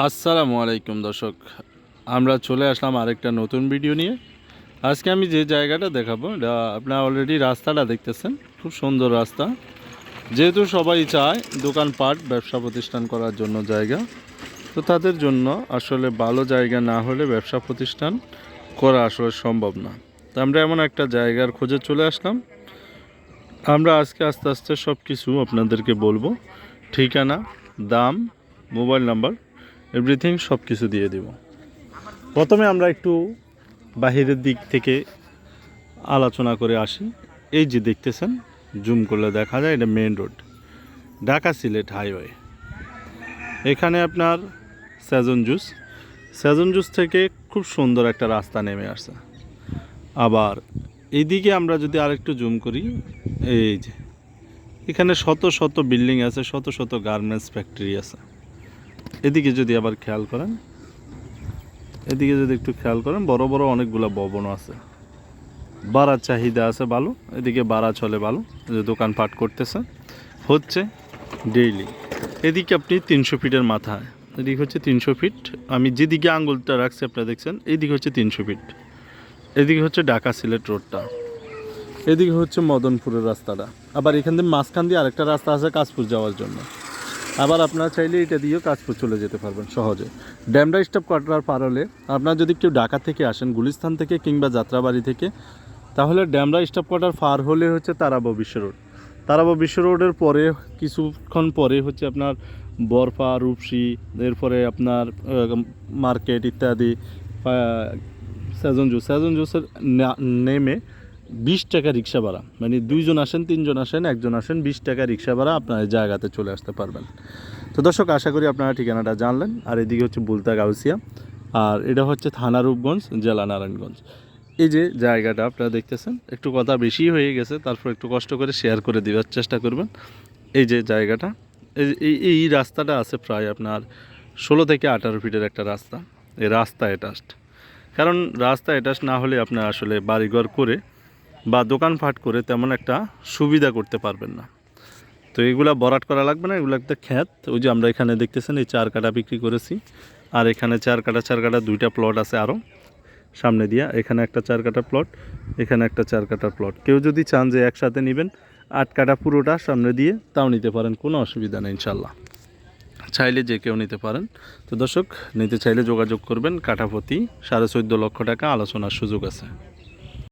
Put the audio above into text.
আসসালামু আলাইকুম দর্শক। আমরা চলে আসলাম আরেকটা নতুন ভিডিও নিয়ে। আজকে আমি যে জায়গাটা দেখাবো, এটা আপনারা অলরেডি রাস্তাটা দেখতেছেন, খুব সুন্দর রাস্তা। যেহেতু সবাই চায় দোকানপাট, ব্যবসা প্রতিষ্ঠান করার জন্য জায়গা, তো তাদের জন্য আসলে ভালো জায়গা না হলে ব্যবসা প্রতিষ্ঠান করা আসলে সম্ভব না। তো আমরা এমন একটা জায়গার খোঁজে চলে আসলাম। আমরা আজকে আস্তে আস্তে সব কিছু আপনাদেরকে বলব। ঠিকানা, দাম, মোবাইল নাম্বার এভরিথিং সব কিছু দিয়ে দিব। প্রথমে আমরা একটু বাহিরের দিক থেকে আলোচনা করে আসি। এই যে দেখতেছেন জুম করলে দেখা যায় এটা main road Dhaka Sylhet highway এখানে আপনার সেজন জুস। সেজন জুস থেকে খুব সুন্দর একটা রাস্তা নেমে আসছে। আবার এইদিকে আমরা যদি আরেকটু জুম করি, এই যে, এখানে শত শত বিল্ডিং আছে, শত শত গার্মেন্টস ফ্যাক্টরি আছে। এদিকে যদি আবার খেয়াল করেন, এদিকে যদি একটু খেয়াল করেন, বড় বড় অনেকগুলো ভবনও আছে। বাড়ার চাহিদা আছে ভালো এদিকে বাড়া চলে ভালো যে দোকানপাট করতেছে হচ্ছে ডেইলি। এদিকে আপনি তিনশো ফিটের মাথায়, এদিকে হচ্ছে তিনশো ফিট, আমি যেদিকে আঙ্গুলটা রাখছি আপনারা দেখছেন এইদিকে হচ্ছে তিনশো ফিট। এদিকে হচ্ছে ঢাকা সিলেট রোডটা, এদিকে হচ্ছে মদনপুরের রাস্তাটা। আবার এখান থেকে মাঝখান দিয়ে আরেকটা রাস্তা আছে কাশপুর যাওয়ার জন্য। আবার আপনারা চাইলে এটা দিয়েও কাশপুর চলে যেতে পারবেন সহজে। ড্যামরা স্টপ কোয়ার্টার পার হলে আপনারা যদি কেউ ঢাকা থেকে আসেন, গুলিস্তান থেকে কিংবা যাত্রাবাড়ি থেকে, তাহলে ড্যামরা স্টপ কোয়ার্টার পার হলে হচ্ছে তারাবো বিশ্ব রোড। তারাবো বিশ্ব রোডের পরে কিছুক্ষণ পরে হচ্ছে আপনার বরফা, রূপসী, এরপরে আপনার মার্কেট ইত্যাদি সেজন জুস। সেজন জুসের নেমে বিশ টাকা রিক্সা ভাড়া। মানে দুইজন আসেন, তিনজন আসেন, একজন আসেন, বিশ টাকা রিক্সা ভাড়া আপনার জায়গাতে চলে আসতে পারবেন। তো দর্শক, আশা করি আপনারা ঠিকানাটা জানলেন। আর এদিকে হচ্ছে বুলতা গাউসিয়া। আর এটা হচ্ছে থানা রূপগঞ্জ, জেলা নারায়ণগঞ্জ। এই যে জায়গাটা আপনারা দেখতেছেন, একটু কথা বেশি হয়ে গেছে, তারপর একটু কষ্ট করে শেয়ার করে দেওয়ার চেষ্টা করবেন। এই যে জায়গাটা, এই এই রাস্তাটা আছে প্রায় আপনার ষোলো থেকে আঠারো ফিটের একটা রাস্তা। এই রাস্তা এটাস্ট কারণ রাস্তা এটাস্ট না হলে আপনার আসলে বাড়িঘর করে বা দোকানপাট করে তেমন একটা সুবিধা করতে পারবেন না। তো এগুলা বরাট করা লাগবে না, এগুলো একটা খ্যাত ওই যে আমরা এখানে দেখতেছেন এই চার কাটা বিক্রি করেছি। আর এখানে চার কাটা চার কাটা দুইটা প্লট আছে আরও সামনে দিয়া। এখানে একটা চার কাটা প্লট এখানে একটা চার কাটা প্লট কেউ যদি চান যে একসাথে নেবেন, আট কাটা পুরোটা সামনে দিয়ে তাও নিতে পারেন, কোনো অসুবিধা নেই ইনশাল্লাহ চাইলে যে কেউ নিতে পারেন। তো দর্শক, নিতে চাইলে যোগাযোগ করবেন কাঠাপতি সাড়ে চোদ্দ লক্ষ টাকা আলোচনার সুযোগ আছে।